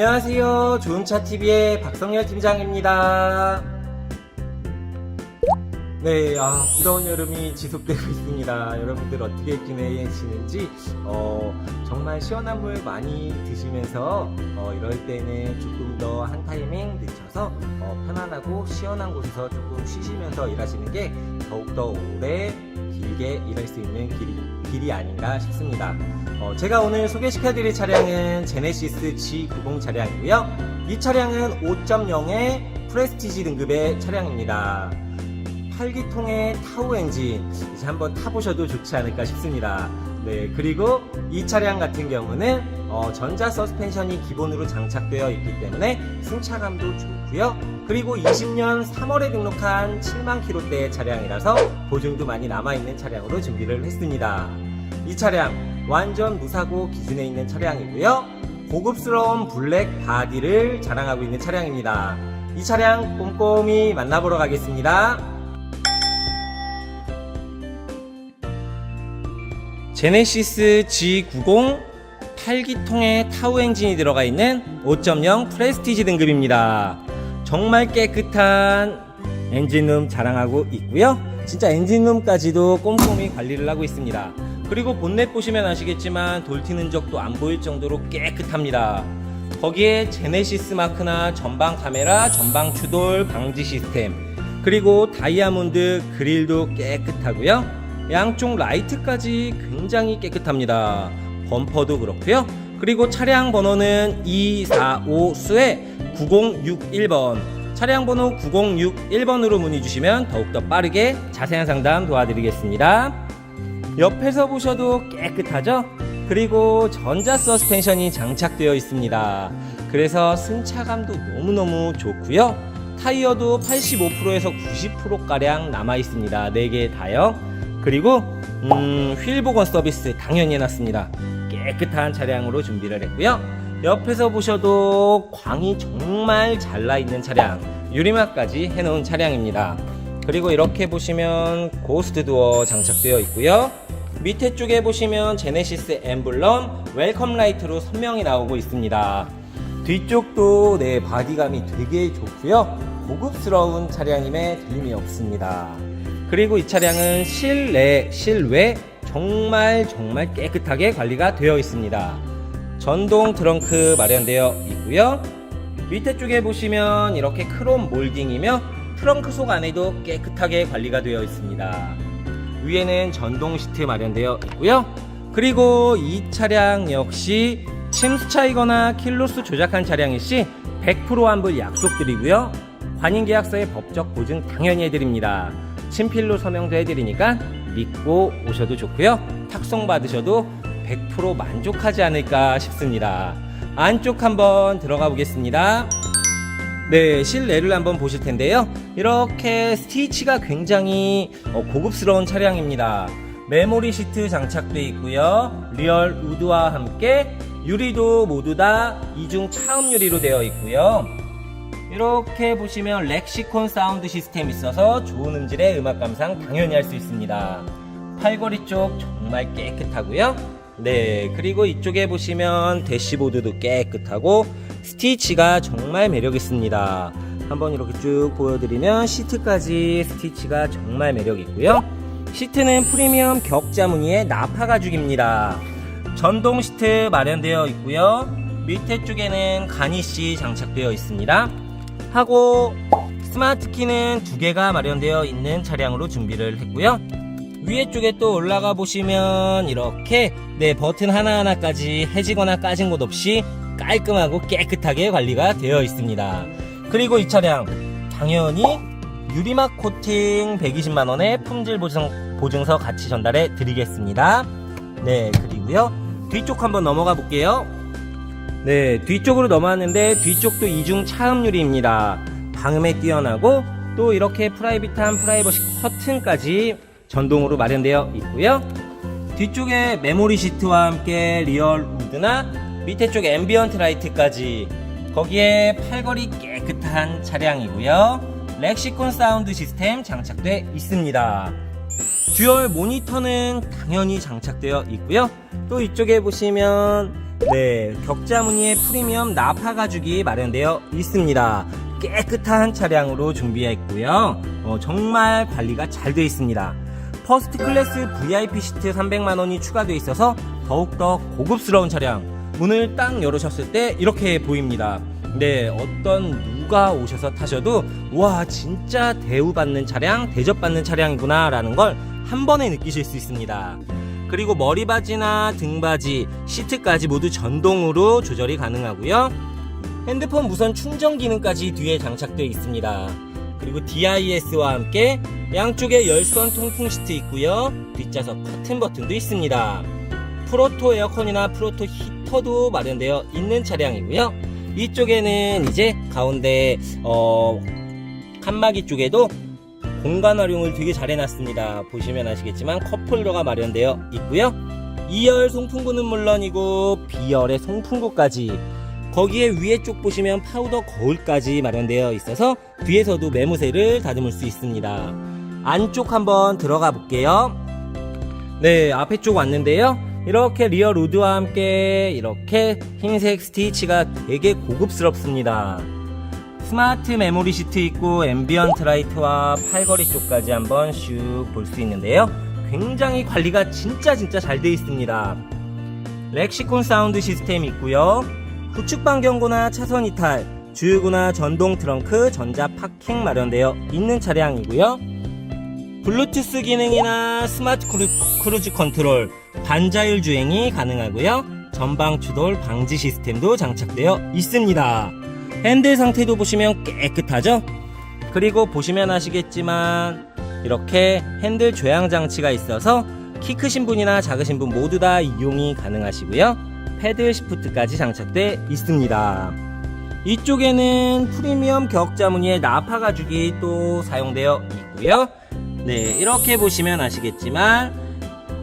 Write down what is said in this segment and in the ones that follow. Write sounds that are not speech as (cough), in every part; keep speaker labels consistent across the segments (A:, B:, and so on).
A: 안녕하세요. 좋은차TV의 박성열 팀장입니다. 네, 아, 무더운 여름이 지속되고 있습니다. 여러분들 어떻게 지내시는지, 어, 정말 시원한 물 많이 드시면서, 어, 이럴 때는 조금 더 한 타이밍 늦춰서, 어, 편안하고 시원한 곳에서 조금 쉬시면서 일하시는 게 더욱더 오래 길게 일할 수 있는 길이, 길이 아닌가 싶습니다. 어, 제가 오늘 소개시켜드릴 차량은 제네시스 G90 차량이고요. 이 차량은 5.0의 프레스티지 등급의 차량입니다. 8기통의 타우 엔진 이제 한번 타보셔도 좋지 않을까 싶습니다. 네, 그리고 이 차량 같은 경우는 어, 전자 서스펜션이 기본으로 장착되어 있기 때문에 승차감도 좋고요. 그리고 20년 3월에 등록한 7만 킬로대의 차량이라서 보증도 많이 남아 있는 차량으로 준비를 했습니다. 이 차량 완전 무사고 기준에 있는 차량이고요. 고급스러운 블랙 바디를 자랑하고 있는 차량입니다. 이 차량 꼼꼼히 만나보러 가겠습니다. 제네시스 G90 8기통의 타우 엔진이 들어가 있는 5.0 프레스티지 등급입니다. 정말 깨끗한 엔진룸 자랑하고 있고요. 진짜 엔진룸까지도 꼼꼼히 관리를 하고 있습니다. 그리고 본넷 보시면 아시겠지만 돌 튀는 적도 안 보일 정도로 깨끗합니다. 거기에 제네시스 마크나 전방 카메라, 전방 추돌 방지 시스템, 그리고 다이아몬드 그릴도 깨끗하고요. 양쪽 라이트까지 굉장히 깨끗합니다. 범퍼도 그렇고요. 그리고 차량 번호는 245수의 9061번. 차량 번호 9061번으로 문의 주시면 더욱더 빠르게 자세한 상담 도와드리겠습니다. 옆에서 보셔도 깨끗하죠? 그리고 전자 서스펜션이 장착되어 있습니다. 그래서 승차감도 너무너무 좋고요. 타이어도 85%에서 90%가량 남아 있습니다. 4개 다요. 그리고 음, 휠 보건 서비스 당연히 해놨습니다. 깨끗한 차량으로 준비를 했고요. 옆에서 보셔도 광이 정말 잘 나 있는 차량, 유리막까지 해놓은 차량입니다. 그리고 이렇게 보시면 고스트 도어 장착되어 있고요. 밑에 쪽에 보시면 제네시스 엠블럼 웰컴 라이트로 선명히 나오고 있습니다. 뒤쪽도 네 바디감이 되게 좋고요. 고급스러운 차량임에 틀림이 없습니다. 그리고 이 차량은 실내, 실외 정말 정말 깨끗하게 관리가 되어 있습니다. 전동 트렁크 마련되어 있고요. 밑에 쪽에 보시면 이렇게 크롬 몰딩이며 트렁크 속 안에도 깨끗하게 관리가 되어 있습니다. 위에는 전동 시트 마련되어 있고요. 그리고 이 차량 역시 침수 차이거나 킬로수 조작한 차량일 시 100% 환불 약속드리고요. 관인 계약서의 법적 보증 당연히 해드립니다. 친필로 서명도 해드리니까 믿고 오셔도 좋고요. 탁송 받으셔도 100% 만족하지 않을까 싶습니다. 안쪽 한번 들어가 보겠습니다. 네, 실내를 한번 보실 텐데요. 이렇게 스티치가 굉장히 어, 고급스러운 차량입니다. 메모리 시트 장착되어 있고요. 리얼 우드와 함께 유리도 모두 다 이중 차음 유리로 되어 있고요. 이렇게 보시면 렉시콘 사운드 시스템 있어서 좋은 음질의 음악 감상 당연히 할 수 있습니다. 팔걸이 쪽 정말 깨끗하고요. 네, 그리고 이쪽에 보시면 대시보드도 깨끗하고 스티치가 정말 매력 있습니다. 한번 이렇게 쭉 보여드리면 시트까지 스티치가 정말 매력 있고요. 시트는 프리미엄 격자 무늬의 나파 가죽입니다. 전동 시트 마련되어 있고요. 밑에 쪽에는 가니시 장착되어 있습니다. 하고 스마트 키는 두 개가 마련되어 있는 차량으로 준비를 했고요. 위에 쪽에 또 올라가 보시면 이렇게 네 버튼 하나하나까지 해지거나 까진 곳 없이 깔끔하고 깨끗하게 관리가 되어 있습니다. 그리고 이 차량 당연히 유리막 코팅 120만원의 품질 보증, 보증서 같이 전달해 드리겠습니다. 네, 그리고요. 뒤쪽 한번 넘어가 볼게요. 네, 뒤쪽으로 넘어왔는데 뒤쪽도 이중 차음유리입니다. 방음에 뛰어나고 또 이렇게 프라이빗한 프라이버시 커튼까지 전동으로 마련되어 있고요. 뒤쪽에 메모리 시트와 함께 리얼 우드나 밑에 쪽 앰비언트 라이트까지 거기에 팔걸이 깨끗한 차량이고요. 렉시콘 사운드 시스템 장착돼 있습니다. 듀얼 모니터는 당연히 장착되어 있고요. 또 이쪽에 보시면 네, 격자 무늬의 프리미엄 나파 가죽이 마련되어 있습니다. 깨끗한 차량으로 준비했고요. 어, 정말 관리가 잘 되어 있습니다. 퍼스트 클래스 VIP 시트 300만 원이 추가되어 있어서 더욱더 고급스러운 차량. 문을 딱 열으셨을 때 이렇게 보입니다. 네, 어떤 누가 오셔서 타셔도 와 진짜 대우받는 차량, 대접받는 차량이구나라는 걸 한 번에 느끼실 수 있습니다. 그리고 머리바지나 등바지, 시트까지 모두 전동으로 조절이 가능하고요. 핸드폰 무선 충전 기능까지 뒤에 장착되어 있습니다. 그리고 DIS와 함께 양쪽에 열선 통풍 시트 있고요. 뒷좌석 커튼 버튼도 있습니다. 프로토 에어컨이나 프로토 히 터도 마련되어 있는 차량이고요. 이쪽에는 이제 가운데 어, 칸막이 쪽에도 공간 활용을 되게 잘 해놨습니다. 보시면 아시겠지만 컵홀더가 마련되어 있고요. 2열 송풍구는 물론이고 B열의 송풍구까지 거기에 위에 쪽 보시면 파우더 거울까지 마련되어 있어서 뒤에서도 매무새를 다듬을 수 있습니다. 안쪽 한번 들어가 볼게요. 네, 앞에 쪽 왔는데요. 이렇게 리어 로드와 함께 이렇게 흰색 스티치가 되게 고급스럽습니다. 스마트 메모리 시트 있고 앰비언트 라이트와 팔걸이 쪽까지 한번 슉 볼 수 있는데요. 굉장히 관리가 진짜 진짜 잘 되어 있습니다. 렉시콘 사운드 시스템 있고요. 후측 방경고나 차선 이탈, 주유구나 전동 트렁크, 전자 파킹 마련되어 있는 차량이고요. 블루투스 기능이나 스마트 크루, 크루즈 컨트롤, 반자율 주행이 가능하고요. 전방 추돌 방지 시스템도 장착되어 있습니다. 핸들 상태도 보시면 깨끗하죠? 그리고 보시면 아시겠지만 이렇게 핸들 조향 장치가 있어서 키 크신 분이나 작으신 분 모두 다 이용이 가능하시고요. 패드 시프트까지 장착돼 있습니다. 이쪽에는 프리미엄 격자 무늬의 나파 가죽이 또 사용되어 있고요. 네, 이렇게 보시면 아시겠지만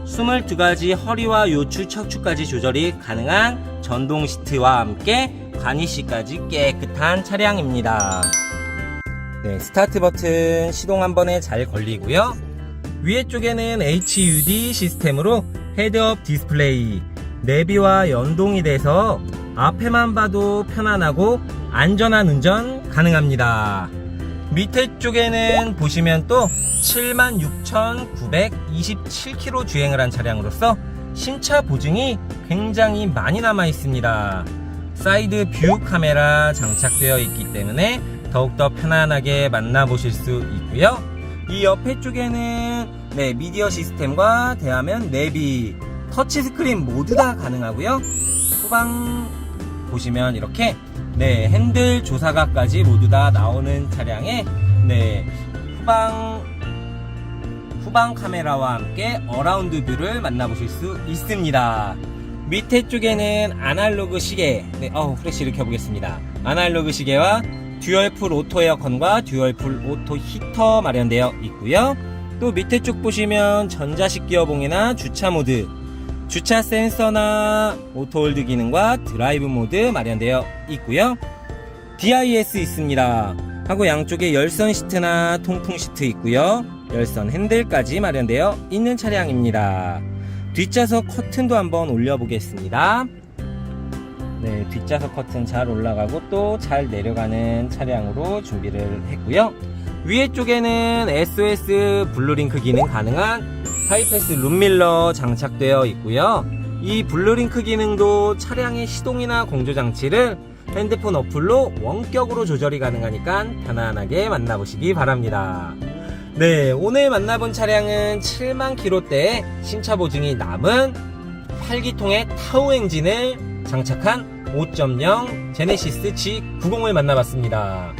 A: 22가지 허리와 요추, 척추까지 조절이 가능한 전동 시트와 함께 가니쉬까지 깨끗한 차량입니다. 네, 스타트 버튼 시동 한 번에 잘 걸리고요. 위에 쪽에는 HUD 시스템으로 헤드업 디스플레이, 내비와 연동이 돼서 앞에만 봐도 편안하고 안전한 운전 가능합니다. 밑에 쪽에는 보시면 또 76,927km 주행을 한 차량으로서 신차 보증이 굉장히 많이 남아 있습니다. 사이드 뷰 카메라 장착되어 있기 때문에 더욱더 편안하게 만나보실 수 있고요. 이 옆에 쪽에는 네, 미디어 시스템과 대화면 내비, 터치 스크린 모두 다 가능하고요. 후방 보시면 이렇게 네, 핸들 조사각까지 모두 다 나오는 차량에 네, 후방 후방 카메라와 함께 어라운드 뷰를 만나보실 수 있습니다. 밑에 쪽에는 아날로그 시계, 네, 어 프레시를 켜보겠습니다. 아날로그 시계와 듀얼풀 오토 에어컨과 듀얼풀 오토 히터 마련되어 있고요. 또 밑에 쪽 보시면 전자식 기어봉이나 주차 모드, 주차 센서나 오토홀드 기능과 드라이브 모드 마련되어 있고요. DIS 있습니다. 하고 양쪽에 열선 시트나 통풍 시트 있고요. 열선 핸들까지 마련되어 있는 차량입니다. 뒷좌석 커튼도 한번 올려보겠습니다. 네, 뒷좌석 커튼 잘 올라가고 또 잘 내려가는 차량으로 준비를 했고요. 위에 쪽에는 SOS 블루링크 기능 가능한 하이패스 룸밀러 장착되어 있고요. 이 블루링크 기능도 차량의 시동이나 공조 장치를 핸드폰 어플로 원격으로 조절이 가능하니까 편안하게 만나보시기 바랍니다. 네, 오늘 만나본 차량은 7만 킬로대의 신차 보증이 남은 8기통의 타우 엔진을 장착한 5.0 제네시스 G90을 만나봤습니다.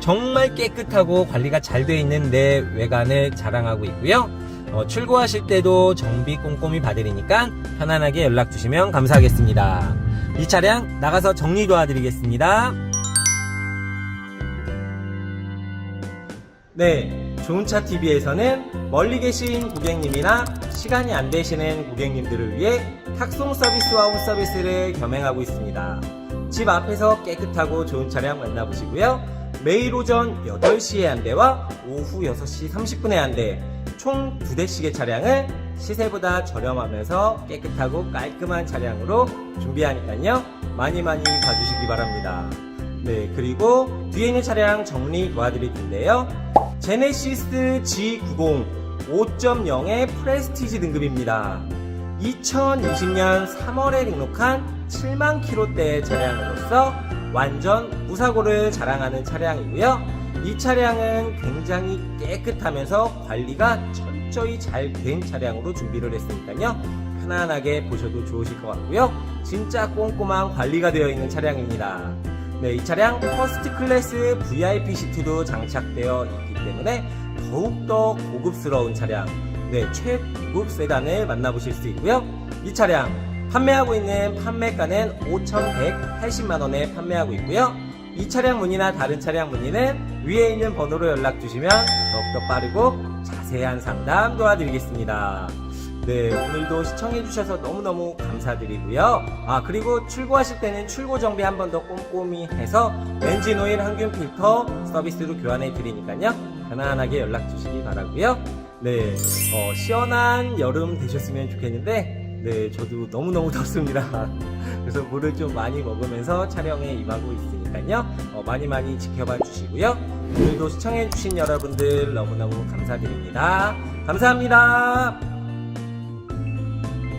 A: 정말 깨끗하고 관리가 잘 되어 있는 내 외관을 자랑하고 있고요. 어, 출고하실 때도 정비 꼼꼼히 봐드리니까 편안하게 연락 주시면 감사하겠습니다. 이 차량 나가서 정리 도와드리겠습니다. 네, 좋은차 TV에서는 멀리 계신 고객님이나 시간이 안 되시는 고객님들을 위해 탁송 서비스와 홈 서비스를 겸행하고 있습니다. 집 앞에서 깨끗하고 좋은 차량 만나보시고요. 매일 오전 8시에 한 대와 오후 6시 30분에 한 대, 총 2대씩의 차량을 시세보다 저렴하면서 깨끗하고 깔끔한 차량으로 준비하니까요. 많이 많이 봐주시기 바랍니다. 네, 그리고 뒤에 있는 차량 정리 도와드릴 텐데요. 제네시스 G90 5.0의 프레스티지 등급입니다. 2020년 3월에 등록한 7만 킬로대의 차량으로서 완전 무사고를 자랑하는 차량이고요. 이 차량은 굉장히 깨끗하면서 관리가 철저히 잘 된 차량으로 준비를 했으니까요. 편안하게 보셔도 좋으실 것 같고요. 진짜 꼼꼼한 관리가 되어 있는 차량입니다. 네, 이 차량 퍼스트 클래스 VIP 시트도 장착되어 있기 때문에 더욱더 고급스러운 차량, 네, 최고급 세단을 만나보실 수 있고요. 이 차량 판매하고 있는 판매가는 5,180만원에 판매하고 있고요. 이 차량 문의나 다른 차량 문의는 위에 있는 번호로 연락 주시면 더욱더 빠르고 자세한 상담 도와드리겠습니다. 네, 오늘도 시청해주셔서 너무너무 감사드리고요. 아, 그리고 출고하실 때는 출고 정비 한 번 더 꼼꼼히 해서 엔진 오일 항균 필터 서비스로 교환해 드리니까요. 편안하게 연락 주시기 바라고요. 네, 어, 시원한 여름 되셨으면 좋겠는데, 네, 저도 너무너무 덥습니다. (laughs) 그래서 물을 좀 많이 먹으면서 촬영에 임하고 있 으니까요. 어, 많이 많이 지켜봐 주시고요. 오늘도 시청해주신 여러분들 너무너무 감사드립니다. 감사합니다.